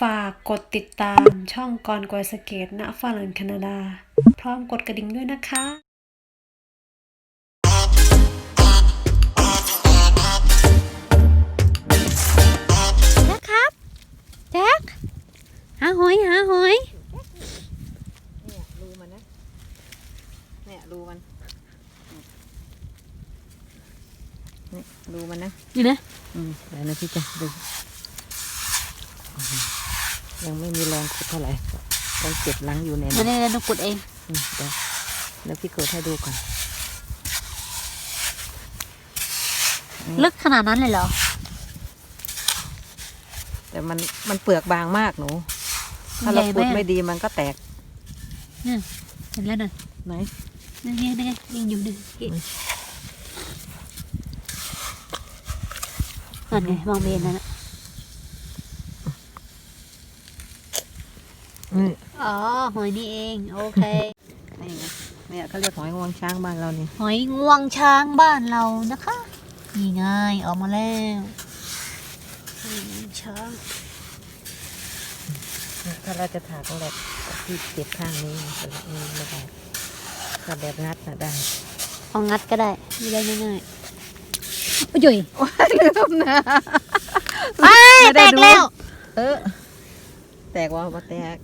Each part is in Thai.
ฝากกดติดตามช่องกรกวยสเกตณฝรั่งแคนาดา พร้อมกดกระดิ่งด้วยนะคะนะครับแจ็คหาหอยหาหอยเนี่ยรูมันนะเนี่ยรูมันนี่รูมันนะอยู่นะอืมเดี๋ยวนะพี่จะดูอืม ยังไม่มีแรงขุดเท่าไหร่ต้องเก็บหลังอยู่ในมานั้นเนี่ยเรากดเองอืมเดี๋ยวเดี๋ยวพี่กดให้ดูก่อน ลึกขนาดนั้นเลยเหรอ แต่มันมันเปลือกบางมากหนู ถ้าเราใหญ่ขุดมากไม่ดีมันก็แตกเห็นแล้วน่ะไหนนี่ไงนี่ไงยังอยู่ดินั่นไงมองเบนนั่นน่ะ นี่อ๋อ หอยนี่เอง โอเค นี่ไงเนี่ยเขาเรียกหอยงวงช้างบ้านเรานี่หอยงวงช้างบ้านเรานะคะ นี่ไงออกมาแล้วหอยงวงช้าง ถ้าเราจะถากแบบที่เก็บข้างนี้แต่ละนี้ไม่ได้ถ้าแบบงัดน่ะได้เอางัดก็ได้ไม่ได้ง่ายๆโอ้ยลืมนะไปแตกแล้ว เออ แตกว่าบ่แตก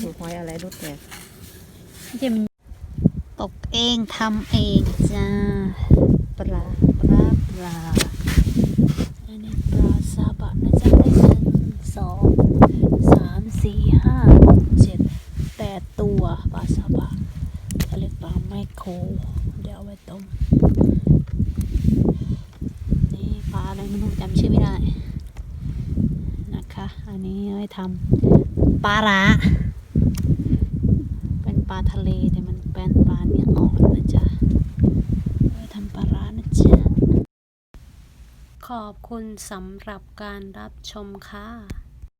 ถูกหอยอะไรรู้แตกจะมันตกเองทำเองจ้าปลาปลาปลาอันนี้ปลาซาบะนะจ๊ะได้หนึ่งสองสามสี่ห้าหกเจ็ดแปดตัวปลาซาบะเขาเรียกปลาไมโครเดี๋ยวเอาไว้ต้มนี่ปลาอะไรไม่รู้จำชื่อไม่ได้นะคะ อันนี้เอาไว้ทำ ปลาร้าเป็นปลาทะเลแต่มันเป็นปลาเนื้ออ่อนนะจ๊ะทำปลาร้านะจ๊ะ ขอบคุณสำหรับการรับชมค่ะ